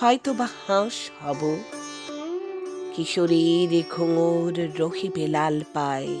হয়তো বা হাঁস হব। কিশোরীর ঘুঙুর রহিবে লাল পায়।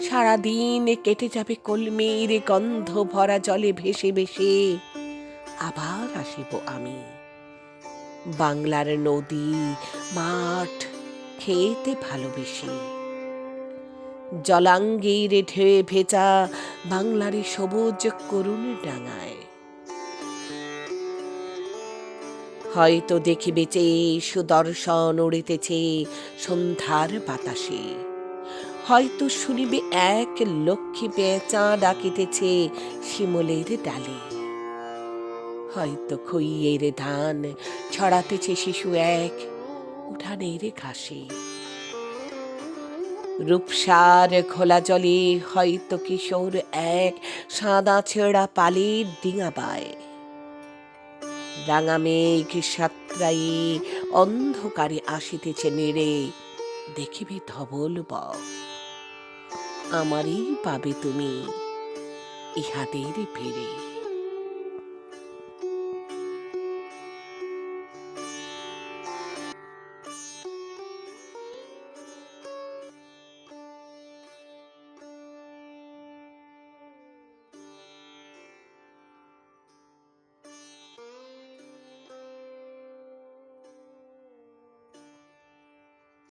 সারাদিন কেটে যাবে কলমের গন্ধ, ভরা জলে ভেসে ভেসে। আবার আসিব আমি। বাংলার নদী, মাঠ খেতে ভালোবেসে। জলাঙ্গির ঢেউ ভেজা বাংলার সবুজ করুণ ডাঙায়। হয়তো দেখিবে যে সুদর্শন উড়িতেছে সন্ধ্যার বাতাসে। হয়তো শুনিবে এক লক্ষ্মী পেঁচা ডাকিতেছে শিমলের ডালে। হয়তো খইয়ের ধান ছড়াতেছে শিশু এক উঠানের ঘাসে। রূপসার খোলা জলে হয়তো কিশোর এক সাদা ছেঁড়া পালির ডিঙা বায়। রাঙা মেঘ সাত্রাই অন্ধকারে আসিতেছে নেড়ে। দেখিবে ধবল বক আমারই পাবে তুমি। ইহাদের ফিরে।